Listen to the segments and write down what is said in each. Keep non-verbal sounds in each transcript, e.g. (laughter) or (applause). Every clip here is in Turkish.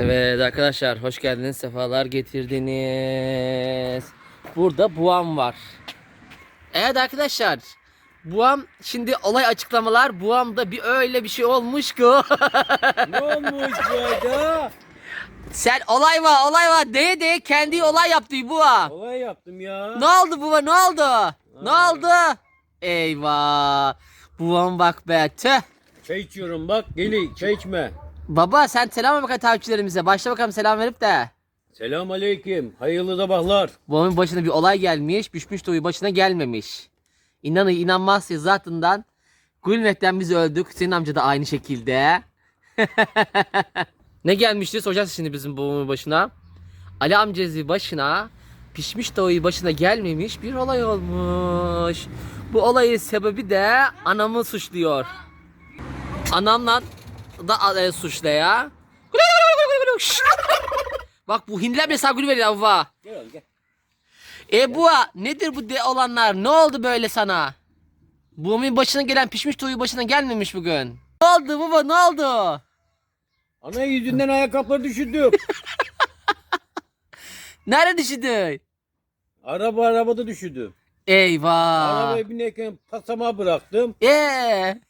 Evet arkadaşlar hoş geldiniz. Sefalar getirdiniz. Burada Buam var. Evet arkadaşlar. Buam şimdi olay açıklamalar. Buam'da bir öyle bir şey olmuş ki. (laughs) Ne olmuş burada? Sen olay var olay var diye diye kendi olay yaptı Buam. Olay yaptım ya. Ne oldu baba ne oldu? Ne oldu? Eyvah. Buam bak be tüh. Çay içiyorum bak. Geli çay içme. Baba sen selam ver bakalım takipçilerimize. Başla bakalım selam verip de. Selam aleyküm. Hayırlı sabahlar. Babamın başına bir olay gelmiş. Büşmüş de başına gelmemiş. İnanın inanmazsınız zatından. Gülmekten biz öldük. Senin amca da aynı şekilde. (laughs) ne gelmişti soracağız şimdi bizim babamın başına. Ali amcası başına pişmiş tavuğu başına gelmemiş bir olay olmuş. Bu olayın sebebi de anamı suçluyor. Anamla da e, suçla ya. Şşt! Bak bu hindiler bile sağ gül veriyor baba. Gel gel. E bu nedir bu de olanlar? Ne oldu böyle sana? Buğumun başına gelen pişmiş toyu başına gelmemiş bugün. Ne oldu baba ne oldu? Ana yüzünden ayakkabıları düşürdüm. Nerede düştü? Araba arabada düşürdüm. Eyvah. Arabaya binerken pasama bıraktım. Eee.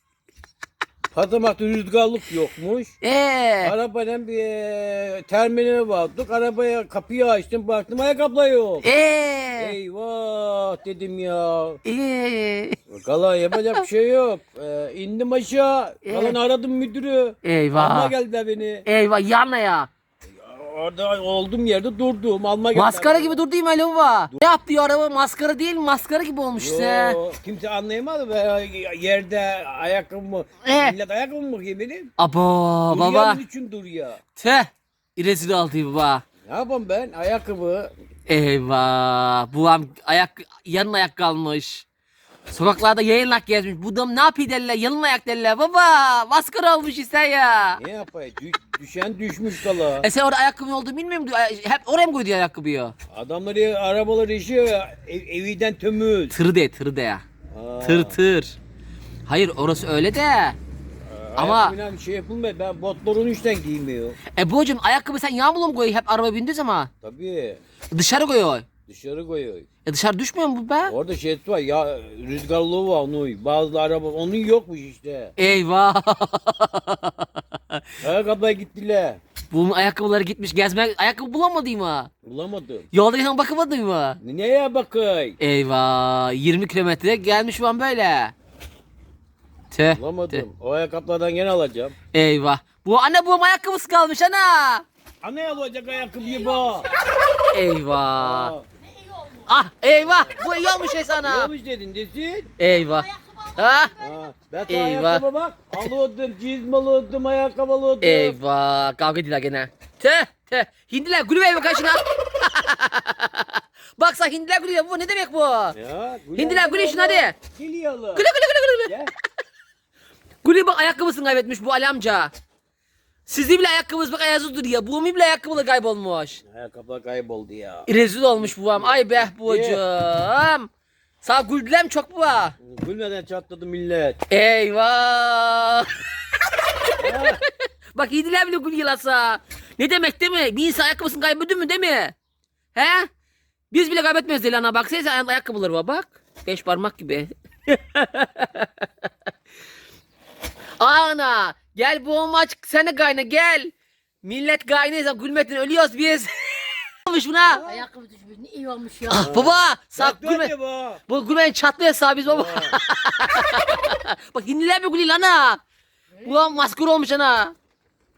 Pasamakta rüzgarlık yokmuş. Eee. Arabayla bir e, terminale vardık. Arabaya kapıyı açtım baktım ayakkabılar yok. Eee. Eyvah dedim ya. Eee. Kalan yapacak bir şey yok. Ee, indim aşağı. Kalan aradım müdürü. Alma Eyvah. geldi beni. Eyvah yanına ya. Orada olduğum yerde durdum. Alma geldi. Maskara gibi dur değil mi Ali baba? Ne yaptı ya araba maskara değil mi? Maskara gibi olmuş işte. Yo, kimse anlayamadı be. Yerde ayakkabı mı? Eh. Millet ayakkabı mı giyiyor benim? Abo baba. Dünyanın için dur ya. Teh. İrezil oldu baba. Ne yapayım ben? Ayakkabı. Eyvah. Bu am ayak yanın ayak kalmış. Sokaklarda yayınlak gezmiş. Bu adam ne yapıyor derler? Yanın ayak derler. Baba maskara olmuş işte ya. Ne yapayım? Dü- düşen düşmüş kala. E sen orada ayakkabı olduğunu bilmiyor musun? Ay- Hep oraya mı koydu ayakkabıyı? Adamları arabaları işiyor. Ev, eviden tömür. Tır de tır de ya. Aa, Tır tır. Hayır orası öyle de. ama- ayakkabıyla bir şey yapılmıyor. Ben botların üstten giymiyor. E babacım ayakkabı sen yağmurla mı koyuyor hep araba bindiği zaman? Tabii. Dışarı koyuyor. Dışarı koyuyor. E dışarı düşmüyor mu bu be? Orada şey var ya rüzgarlığı var onun. Bazı araba onun yokmuş işte. Eyvah. (laughs) Ayakkabıya gittiler. Bunun ayakkabıları gitmiş gezmek. Ayakkabı bulamadı mı? Bulamadım. Yolda yan bakamadı mı? Neye bakay? Eyvah 20 kilometre gelmiş şu an böyle. Tüh. tüh. Bulamadım. O ayakkabılardan gene alacağım. Eyvah. Bu anne bu ayakkabısı kalmış ana. Ana alacak ayakkabıyı bu. Eyvah. Aa, Ah eyvah. Bu iyi olmuş şey Ne olmuş dedin desin. Eyvah. Ha? Ha, ben sana Eyvah. ayakkabı bak. Alıyordum, çizme alıyordum, ayakkabı alıyordum. Eyvah. Kavga ediyorlar gene. Tüh tüh. Hindiler gülü ver bakayım şuna. (laughs) Baksa hindiler gülüyor. Bu ne demek bu? Ya, Hindiler gülüyor şuna hadi. Geliyor Gülü gülü gülü gülü. Gel. Gülü bak ayakkabısını kaybetmiş bu Ali amca. Sizde bile ayakkabınız bak ayazı duruyor. Bu bile ayakkabılı kaybolmuş. Ayakkabılar kayboldu ya. Rezil olmuş babam. Ay be babacığım. Sağ güldüler mi çok bu? Gülmeden çatladı millet. Eyvah. (laughs) Bak yediler bile gül yılasa. Ne demek değil mi? Bir insan ayakkabısını kaybediyor mu değil mi? He? Biz bile kaybetmeyiz değil ana. Bak sen ayakkabıları var bak. Beş parmak gibi. (laughs) Ana gel bu maç sen de kayna gel. Millet kaynaysa gülmekten ölüyoruz biz. (laughs) Olmuş buna? Ayakkabı düşmüş. Ne iyi olmuş ya. Ah baba sağ Bak gülme. bu. Gülmeyin çatlıyor sağ biz baba. (laughs) Bak hindiler mi gülüyor ana? Bu maskar olmuş ana.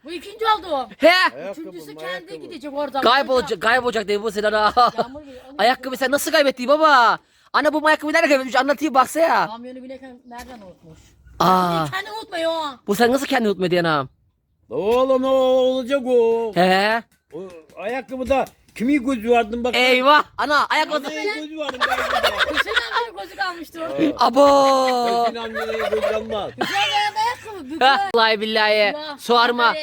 Bu ikinci oldu. He. Ayakkabı, Üçüncüsü kendi ayakkabı. gidecek oradan. Kaybolacak, kaybolacak diye bu sefer ha. (laughs) Ayakkabı sen nasıl kaybettin baba? Ana bu ayakkabıyı nerede kaybetmiş anlatayım baksa ya. Kamyonu binerken nereden unutmuş? Aa, Kendi unutmuyor. bu sen nasıl kendini unutma diyen ağam? Oğlum o olacak o. He. o ayakkabıda kimin gözü vardı bak. Eyvah. Ana ayakkabı. Annenin gözü vardı belki (laughs) Hüseyin amcanın gözü kalmıştır orada. Abo. Senin amcanın gözü kalmaz. Hüseyin amcanın ayakkabı. Ha, Vallahi billahi. Ya, Sorma.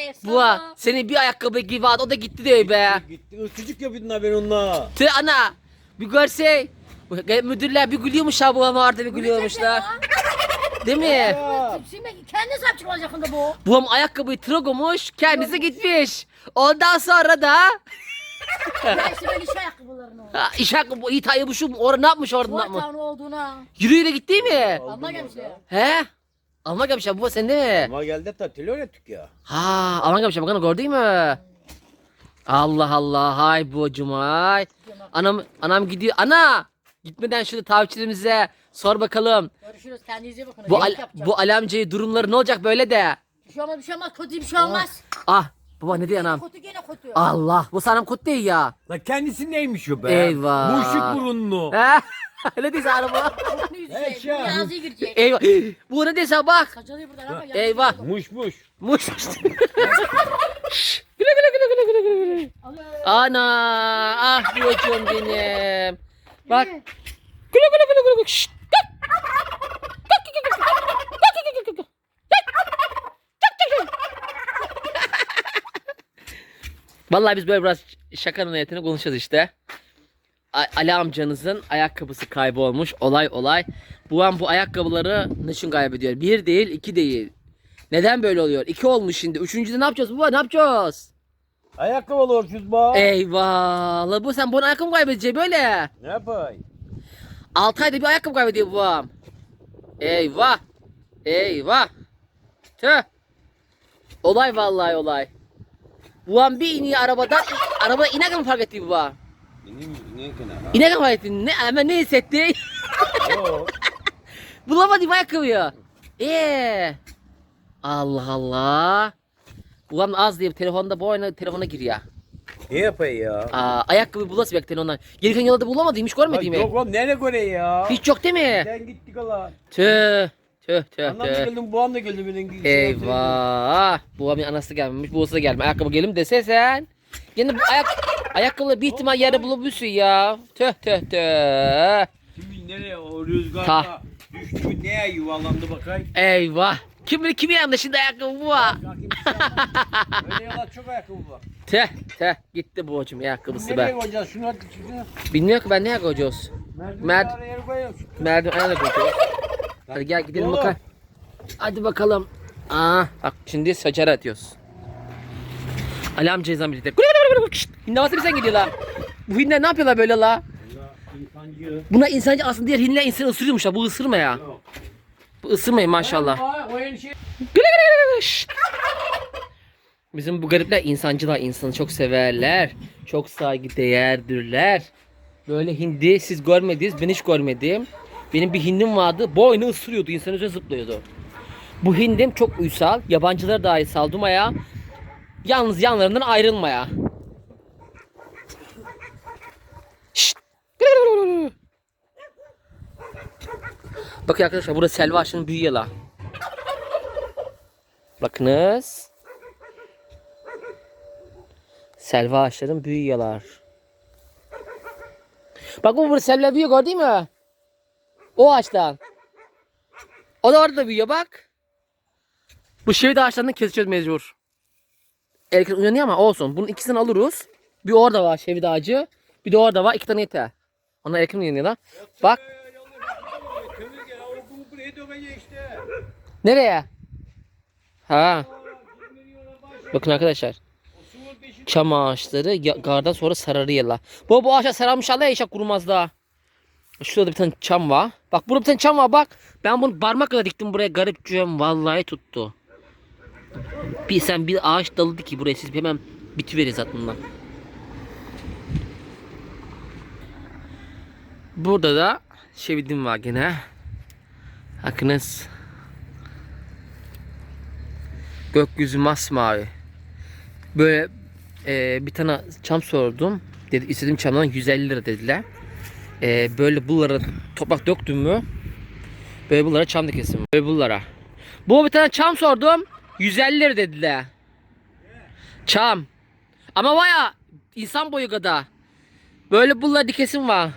senin bir ayakkabı gibi vardı o da gitti diyor be. Gitti ısıcık yapıyordun ha ben onunla. Tüh ana. Bir görse. bu Müdürler bir gülüyormuş ha bu ama orada bir gülüyormuşlar. Değil mi? Şimdi kendi sahip çıkmaz yakında bu. Babam ayakkabıyı tragomuş kendisi gitmiş. Ondan sonra da (laughs) Ya işte ben iş ayakkabılarını ha, iş hakkı iyi tayyibuşum orada ne yapmış orada ne Bu yapmış? tane olduğuna. Yürü yürü gitti mi? Allah gelmiş ya. He? Alman gelmiş ya bu sen de mi? Ama geldi tatil öğrettik ya. Ha Alman gelmiş ya bakın gördün mü? Allah Allah hay bu cumay. Anam anam gidiyor. Ana! Gitmeden şurada takipçilerimize sor bakalım. Görüşürüz. Kendinize bakın. Bu Yemek al, yapacağım. bu alamcayı durumları ne olacak böyle de? Bir şey olmaz bir şey olmaz. Kötü bir şey olmaz. Ah baba ne diyor anam? Kötü gene kötü. Allah bu sanam kut değil ya. La kendisi neymiş o be? Eyvah. Muşuk burunlu. He? (laughs) ne diyorsun araba? Yüzecek? Eşya. Bu ağzı girecek. Eyvah. Bu ne diyorsun bak. Kaçalıyor buradan ama. Eyvah. Muş muş. Muş. Şşş, (laughs) güle güle güle güle güle güle güle. Ana ah diyorcum benim. Bak. Güle güle güle güle güle. Şşt. Vallahi biz böyle biraz şakanın niyetine konuşacağız işte. Ali amcanızın ayakkabısı kaybolmuş. Olay olay. Bu an bu ayakkabıları ne için kaybediyor? Bir değil, iki değil. Neden böyle oluyor? İki olmuş şimdi. Üçüncüde ne yapacağız baba? Ne yapacağız? Ayakkabı olursunuz ba. Eyvah. La bu sen bunu ayakkabı kaybedeceksin böyle? Ne yapay? 6 ayda bir ayakkabı kaybediyor babam. Eyvah. Eyvah. Tüh. Olay vallahi olay. An bir iniyor arabadan. Arabada inek mi fark etti baba? Ne kenara? İnek mi fark etti? Ne, hemen ne hissetti? (laughs) Bulamadım ayakkabıyı. Ee. Allah Allah. Babam az diye telefonda bu oyuna telefona giriyor. Ne yapay ya? Aa, ayakkabı bulasın belki telefondan. Gelirken yolda bulamadım hiç görmedim Ay? Yok oğlum nereye göre ya? Hiç yok değil mi? Sen gittik ala. Tüh. Tüh tüh Anam da tüh. geldim, bu anda geldi benim. Eyvah. Babamın anası gelmemiş. Babası da gelmiş. Ayakkabı gelim dese sen. Yine bu ayak ayakkabı bir ihtimal yere bulabilirsin ya. Tüh tüh tüh. Kimin nereye o rüzgarda Ta. düştü mü neye yuvarlandı bakayım. Eyvah. Kim bilir kimin yanında şimdi ayakkabı bu var. Bakayım bir şey var. Öyle yalan çok ayakkabı var. Tüh tüh. Gitti babacım ayakkabısı Nereye be. koyacağız şunu hadi şunu. Bilmiyorum ki ben nereye koyacağız. Merdiven araya koyalım. Merdivene de koyacağız. Hadi gel gidelim Oğlum. bakalım. Hadi bakalım. Aa, bak şimdi saçara atıyoruz. Ali amcayızdan birlikte. Hindi havası bir sen gidiyor la. Bu hindiler ne yapıyorlar böyle la? İnsancı. Buna insancı aslında diğer hindiler insanı ısırıyormuş ha. Bu ısırma ya. Yok. Bu ısırmayın maşallah. Aa, O yeni şey. Şşt. Bizim bu garipler insancılar insanı çok severler. Çok saygı değerdirler. Böyle hindi siz görmediniz ben hiç görmedim. Benim bir hindim vardı boynu ısırıyordu insanın üzerine zıplıyordu. Bu hindim çok uysal. Yabancılara dahi saldırmaya. Yalnız yanlarından ayrılmaya. Şşt. Bakın arkadaşlar burada selva ağaçının büyüğü la. Bakınız. Selva ağaçların büyüyorlar. Bak bu burada selva büyüyor gördün mü? O ağaçtan. O da orada büyüyor bak. Bu şevit ağaçlarını keseceğiz mecbur. Erken uyanıyor ama olsun. Bunun ikisini alırız. Bir orada var şevit ağacı. Bir de orada var. iki tane yeter. Onlar erken uyanıyorlar. Bak nereye? Ha. Bakın arkadaşlar. Çam ağaçları gardan sonra sararıyorlar. Bu bu ağaçlar sararmış Allah yaşa kurumaz daha. Şurada bir tane çam var. Bak burada bir tane çam var bak. Ben bunu parmakla diktim buraya garip cüğüm vallahi tuttu. Bir sen bir ağaç dalı ki buraya siz hemen bitiveririz aklımdan. Burada da şevidim var gene. Bakınız. Gökyüzü masmavi. Böyle e, bir tane çam sordum. Dedi istediğim çamdan 150 lira dediler. E, böyle bunlara toprak döktüm mü? Böyle bunlara çam dikesim. Böyle bunlara. Bu bir tane çam sordum. 150 lira dediler. Çam. Ama baya insan boyu kadar. Böyle bunlara dikesim var.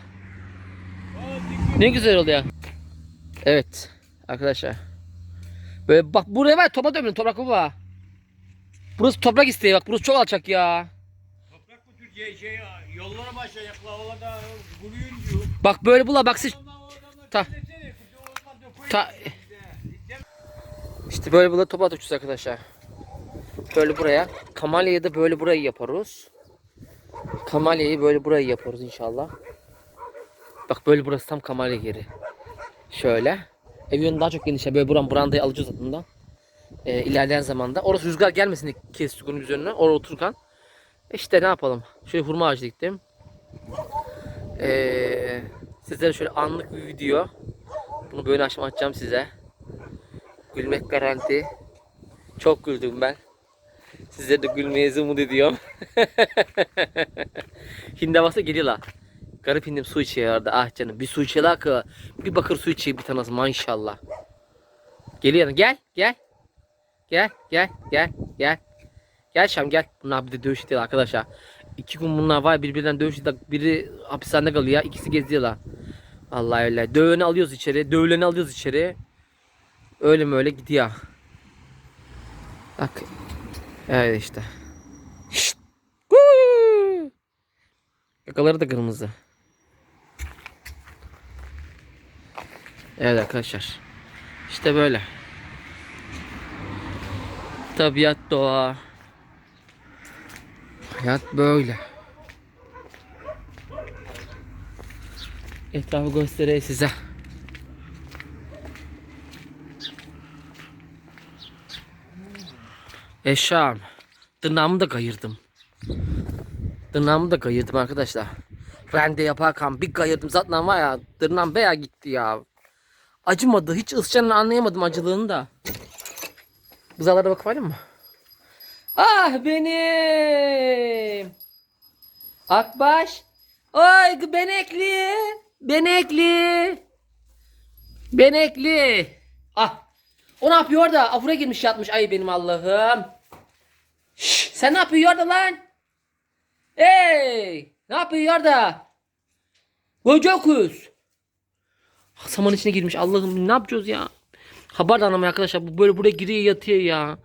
Ne güzel oluyor. Evet arkadaşlar. Böyle bak buraya var toprak dönüyor toprak var. Burası toprak isteği bak burası çok alçak ya. Toprak bu tür şey, şey yollara başlayacaklar. Orada kuruyuncu. Bak böyle bula bak siz Ta- ta, işte. Böyle böyle top atıyoruz arkadaşlar. Böyle buraya. Kamalya'yı da böyle burayı yaparız. Kamalya'yı böyle burayı yaparız inşallah. Bak böyle burası tam Kamalya yeri. Şöyle. Ev yönü daha çok geniş. Böyle buran brandayı alacağız adından. Ee, ilerleyen zamanda. Orası rüzgar gelmesin diye kestik onun üzerine. Orada otururken. İşte ne yapalım. Şöyle hurma ağacı diktim. Ee, sizlere şöyle anlık bir video. Bunu böyle akşam açacağım size. Gülmek garanti. Çok güldüm ben. Size de gülmeyinizi umut ediyorum. (laughs) Hindi havası geliyorlar. Garip hindim su içiyor orada. Ah canım bir su içiyorlar ki. Bir bakır su içiyor bir tanesi maşallah. Geliyor gel gel. Gel gel gel gel. Gel Şam gel. Bunlar bir de dövüş ediyorlar arkadaşlar. İki gün bunlar var birbirinden dövüş ediyorlar. Biri hapishanede kalıyor. ikisi geziyorlar. Allah öyle. Döveni alıyoruz içeri. Dövüleni alıyoruz içeri. Öyle mi öyle gidiyor. Bak. Evet işte. Şşt. Yakaları da kırmızı. Evet arkadaşlar. İşte böyle. Tabiat doğa. Hayat böyle. Etrafı göstereyim size. Eşam. Tırnağımı da kayırdım. Tırnağımı da kayırdım arkadaşlar. Rende yaparken bir kayırdım zaten var ya tırnağım veya gitti ya. Acımadı. Hiç ısçanını anlayamadım acılığını da. Buzalara bakabilir mı? Ah benim. Akbaş. Oy benekli. Benekli. Benekli. Ah. O ne yapıyor orada? Afura girmiş yatmış. Ay benim Allah'ım. Sen ne yapıyorsun orada lan? Hey! Ne yapıyorsun orada? Göceküz. Saman içine girmiş. Allah'ım ne yapacağız ya? Haber de anlamıyor arkadaşlar. Bu böyle buraya giriyor yatıyor ya.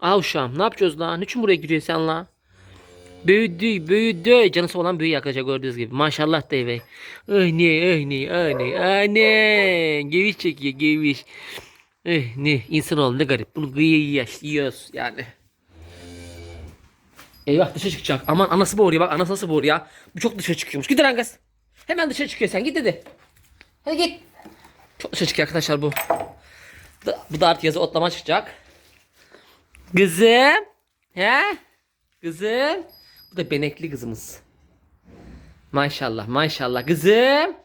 Aa uşağım ne yapacağız lan? Niçin buraya giriyor sen la? Büyüdü, büyüdü. Canısı olan büyüyor arkadaşlar gördüğünüz gibi. Maşallah da eve. Ay ne, ay ne, ay ne, ay ne. Geviş çekiyor, geviş. Eh ne, insan oldu ne garip. Bunu gıyı yiyoruz yani. Eyvah dışarı çıkacak. Aman anası boğuruyor bak anası nasıl boğuruyor ya. Bu çok dışarı çıkıyormuş. Git lan kız. Hemen dışarı çıkıyor sen git dedi. Hadi git. Çok dışarı çıkıyor arkadaşlar bu. Bu da artık yazı otlama çıkacak. Kızım. He? Kızım. Bu da benekli kızımız. Maşallah maşallah. Kızım.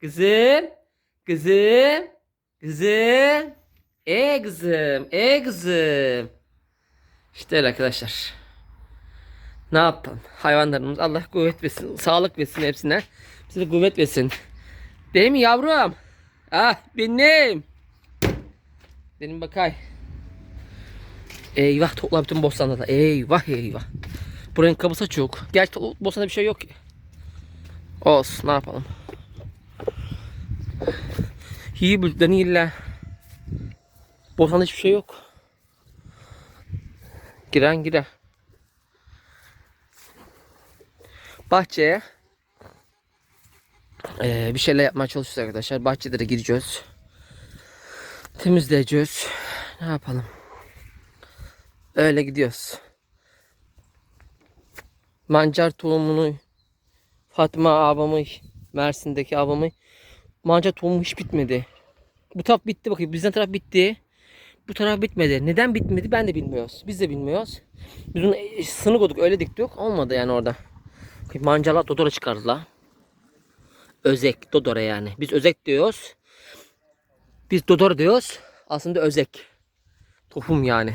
Kızım. Kızım. Kızım. E kızım. E kızım. İşte öyle arkadaşlar. Ne yapalım? Hayvanlarımız Allah kuvvet versin. Sağlık versin hepsine. Bize kuvvet versin. Değil mi yavrum? Ah benim. Benim bakay. Eyvah topla bütün bostanda da. Eyvah eyvah. Buranın kapısı çok. Gerçi bostanda bir şey yok ki. Olsun ne yapalım. İyi bülten illa. Bostanda hiçbir şey yok. Giren girer. Bahçeye eee, bir şeyler yapmaya çalışıyoruz arkadaşlar. Bahçede de gireceğiz. Temizleyeceğiz. Ne yapalım? Öyle gidiyoruz. Mancar tohumunu Fatma abamı Mersin'deki abamı mancar tohumu hiç bitmedi. Bu taraf bitti bakayım. Bizden taraf bitti. Bu taraf bitmedi. Neden bitmedi ben de bilmiyoruz. Biz de bilmiyoruz. Biz onu e, sını koyduk öyle diktik. Olmadı yani orada. Mancarlar dodora çıkardılar. Özek dodora yani. Biz özek diyoruz. Biz dodora diyoruz. Aslında özek. Tohum yani.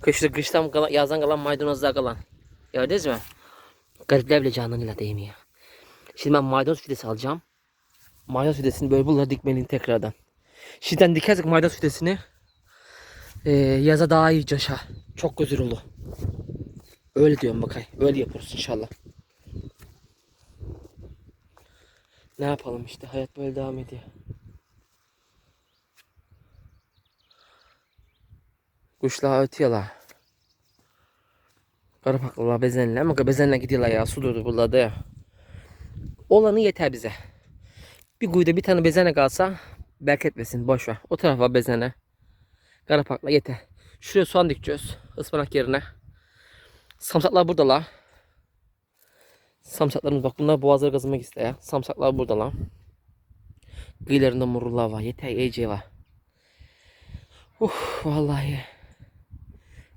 Kışta kıştan kalan, yazdan kalan maydanozlar kalan. Gördünüz mü? Garipler bile canlarıyla değmiyor. Şimdi ben maydanoz fidesi alacağım. Maydanoz fidesini böyle bunları dikmeliyim tekrardan. Şimdiden dikersek maydanoz fidesini eee, yaza daha iyi coşa. Çok güzel olur. Öyle diyorum bakay. Öyle yaparız inşallah. Ne yapalım işte hayat böyle devam ediyor. Kuşlar ötüyorlar. Karapaklılar bezenle ama bezenle gidiyorlar ya su durdu buralarda ya. Olanı yeter bize. Bir kuyuda bir tane bezene kalsa berk etmesin. Boş ver. O tarafa bezene. Karapakla yeter. Şuraya soğan dikeceğiz. ıspanak yerine. Samsaklar burada la. Samsaklarımız bak bunlar boğazları kazımak isteyen. Samsaklar burada la. Kıyılarında morullar var. Yeter iyice var. Uf vallahi.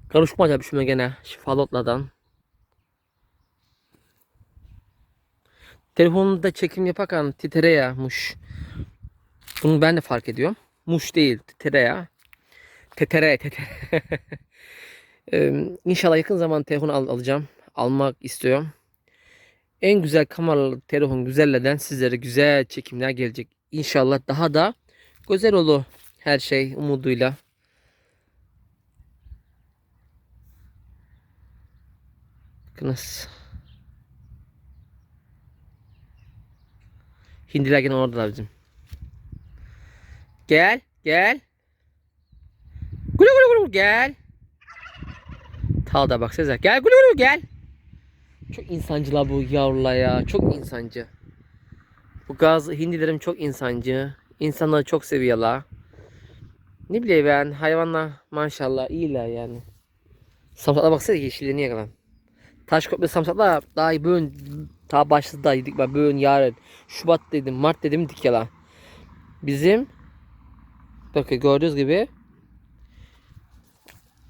Karışmaca bir şuna gene şifalı otlardan. Telefonda çekim yaparken titre ya muş. Bunu ben de fark ediyorum. Muş değil titre ya. Tetere tetere. (laughs) Ee, İnşallah yakın zaman telefon al- alacağım. Almak istiyorum. En güzel kameralı telefon güzelleden sizlere güzel çekimler gelecek. İnşallah daha da güzel olur her şey umuduyla. Bakınız. Hindiler gene oradalar bizim. Gel, gel. Gulu gulu gulu gel. Tal da bak Sezer. Gel gulu gulu gel. Çok insancılar bu yavrular ya. Çok insancı. Bu gaz hindilerim çok insancı. İnsanları çok seviyorlar. Ne bileyim ben hayvanlar maşallah iyiler yani. Samsaklar baksana yeşilliğine yakalan. Taş köprü samsaklar daha iyi bugün ta başladı da yedik ben bugün yarın Şubat dedim Mart dedim dik yalan. Bizim bakın gördüğünüz gibi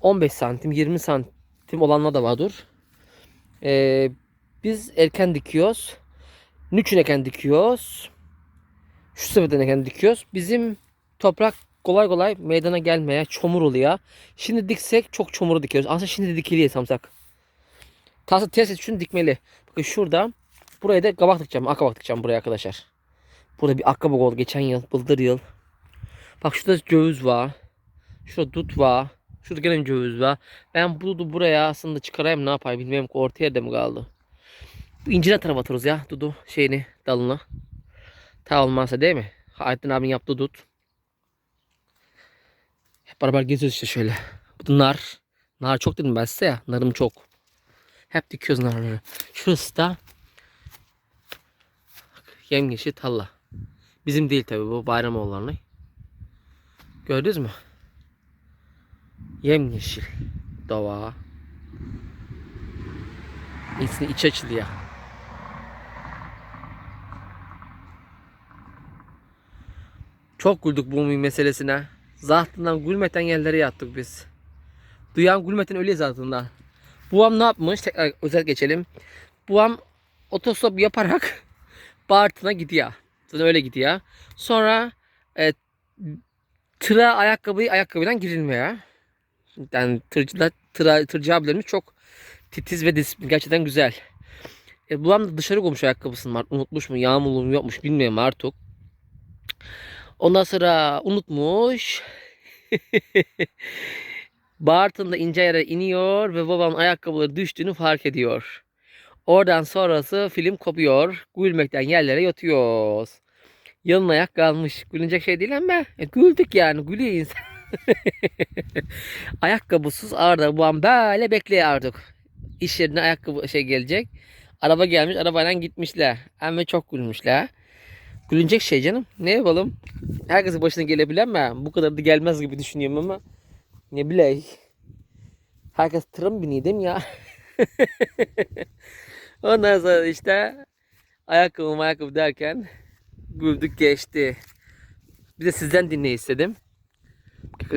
15 santim 20 santim olanlar da vardır. Ee, biz erken dikiyoruz. Niçin erken dikiyoruz? Şu sebepten erken dikiyoruz. Bizim toprak kolay kolay meydana gelmeye çomur oluyor. Şimdi diksek çok çomuru dikiyoruz. Aslında şimdi dikiliyor samsak. Tası ters et şunu dikmeli. Bakın şurada buraya da kabak dikeceğim. Akabak dikeceğim buraya arkadaşlar. Burada bir akabak oldu geçen yıl. Bıldır yıl. Bak şurada ceviz var. Şurada dut var. Şurada gene ceviz var. Ben bu dudu buraya aslında çıkarayım ne yapayım bilmiyorum ki orta yerde mi kaldı. Bu incine tarafa atarız ya dudu şeyini dalına. Ta olmazsa değil mi? Hayattin abinin yaptığı dut. Hep beraber geziyoruz işte şöyle. Bu nar. Nar çok dedim ben size ya. Narım çok. Hep dikiyoruz narları. Şurası da yemyeşil talla. Bizim değil tabi bu bayram olanı. Gördünüz mü? Yemyeşil doğa. İçine iç açılıyor. Çok güldük bu meselesine. Zahtından gülmeten yerlere yattık biz. Duyan gülmeten ölüyor zatından. Buam ne yapmış? Tekrar özel geçelim. Buam otostop yaparak (laughs) Bartın'a gidiyor. Zaten öyle gidiyor. Sonra e, tıra ayakkabıyı ayakkabıyla girilmeye. Yani tırcılar, tıra, tırcı abilerimiz çok titiz ve disiplin. Gerçekten güzel. E, buam da dışarı koymuş ayakkabısını var. Unutmuş mu? Yağmurlu mu yokmuş bilmiyorum artık. Ondan sonra unutmuş. (laughs) Bartın'da ince yere iniyor ve babamın ayakkabıları düştüğünü fark ediyor. Oradan sonrası film kopuyor. Gülmekten yerlere yatıyoruz. Yalın ayak kalmış. Gülünecek şey değil ama e, güldük yani. Gülüyor insan. (laughs) Ayakkabısız Arda babam böyle bekliyor artık. İş yerine ayakkabı şey gelecek. Araba gelmiş. Arabayla gitmişler. Ama çok gülmüşler. Gülünecek şey canım. Ne yapalım? Herkesin başına gelebilen mi? Bu kadar da gelmez gibi düşünüyorum ama. Ne bileyim. Herkes tırım biniyor değil mi ya? (laughs) Ondan sonra işte ayakkabı ayakkabı derken güldük geçti. Bir de sizden dinle istedim.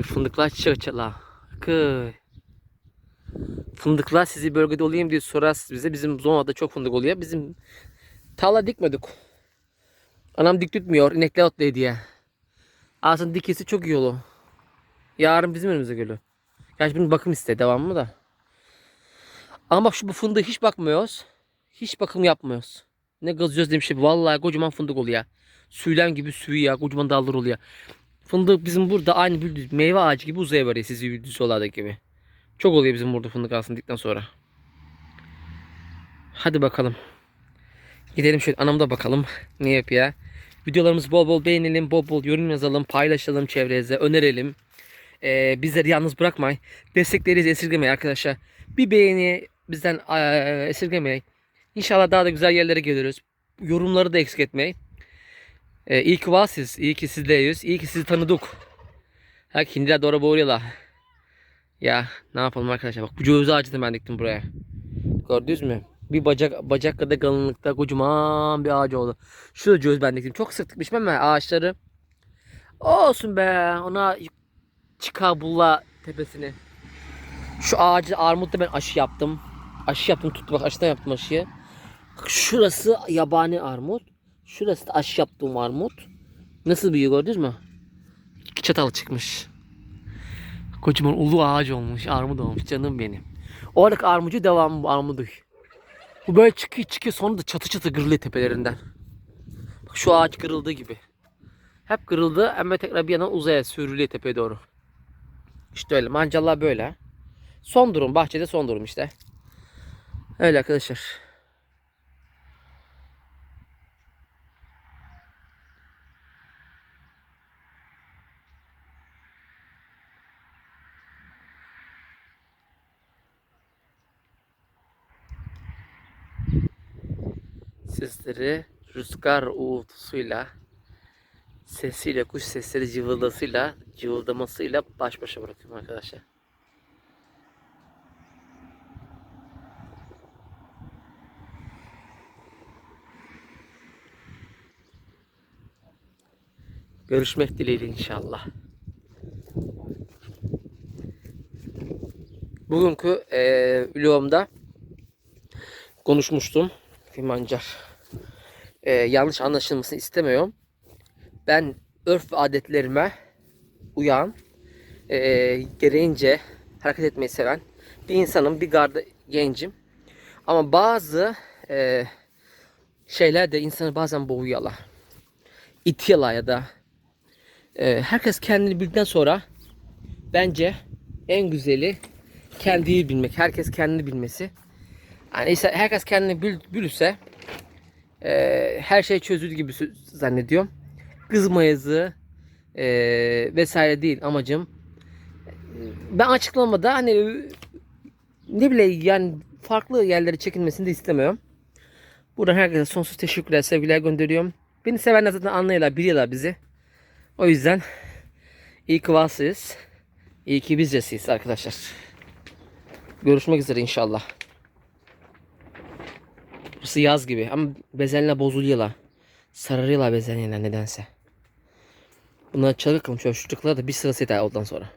Fındıklar çiçek açala. Bakın. Fındıklar sizi bölgede olayım diye sorarsınız bize. Bizim Zona'da çok fındık oluyor. Bizim tarla dikmedik. Anam dik tutmuyor. inekler otluyor diye. Aslında dikisi çok iyi olur. Yarın bizim önümüze geliyor. Gerçi bunun bakım iste devamlı da. Ama bak şu bu fındığı hiç bakmıyoruz. Hiç bakım yapmıyoruz. Ne gazıyoruz demiş. Vallahi kocaman fındık oluyor. Süylem gibi suyu ya. Kocaman dallar oluyor. Fındık bizim burada aynı bir meyve ağacı gibi uzayıveriyor sizi videolardaki gibi. Çok oluyor bizim burada fındık aslında sonra. Hadi bakalım. Gidelim şöyle anamda bakalım ne yapıyor. Videolarımızı bol bol beğenelim, bol bol yorum yazalım, paylaşalım çevrenize, önerelim. Ee, bizleri yalnız bırakmayın. Desteklerinizi esirgemeyin arkadaşlar. Bir beğeni bizden eee, esirgemeyin. İnşallah daha da güzel yerlere geliriz. yorumları da eksik etmeyin. Ee, iyi ki varsınız. iyi ki sizdeyiz. iyi ki sizi tanıdık. Ha kindiler doğru boğuyorlar. Ya ne yapalım arkadaşlar bak bu ceviz ağacını ben diktim buraya. Gördünüz mü? Bir bacak bacak kadar kalınlıkta kocaman bir ağacı oldu. Şurada ceviz ben diktim. Çok sık dikmişim ama ağaçları. Olsun be. Ona çıkar bulla tepesini. Şu ağacı armutta ben aşı yaptım. Aşı yaptım tuttu bak aşıdan yaptım aşıyı. Şurası yabani armut. Şurası da aşı yaptığım armut. Nasıl büyüyor gördünüz mü? İki çatal çıkmış. Kocaman ulu ağaç olmuş. Armut olmuş canım benim. Oradaki armucu devamı bu armudu. Bu böyle çıkıyor çıkıyor sonra da çatı çatı kırılıyor tepelerinden. Bak şu ağaç kırıldığı gibi. Hep kırıldı ama tekrar bir yana uzaya sürülüyor tepeye doğru. İşte öyle mancallar böyle. Son durum bahçede son durum işte. Öyle arkadaşlar. Sizleri rüzgar uğultusuyla, sesiyle, kuş sesleri cıvıldasıyla, cıvıldamasıyla baş başa bırakıyorum arkadaşlar. Görüşmek dileğiyle inşallah. Bugünkü eee vlogumda konuşmuştum. Fimancar. Eee, yanlış anlaşılmasını istemiyorum. Ben örf ve adetlerime uyan, eee, gereğince hareket etmeyi seven bir insanım, bir garda gencim. Ama bazı eee, şeyler de insanı bazen boğuyorlar. İtiyorlar ya da eee, herkes kendini bildikten sonra bence en güzeli kendiyi bilmek. Herkes kendini bilmesi. Yani herkes kendini bil, bilirse eee, her şey çözülür gibi zannediyorum. Kızmayızı eee vesaire değil amacım. Ben açıklamada hani ne bileyim yani farklı yerlere çekilmesini de istemiyorum. Buradan herkese sonsuz teşekkürler, sevgiler gönderiyorum. Beni sevenler zaten anlıyorlar, biliyorlar bizi. O yüzden iyi ki varsınız. İyi ki bizcesiyiz arkadaşlar. Görüşmek üzere inşallah. Burası yaz gibi ama bezenle bozuluyorlar. Sararıyorlar bezenle nedense. Bunları çalıkalım şöyle şu da bir sırası yeter ondan sonra.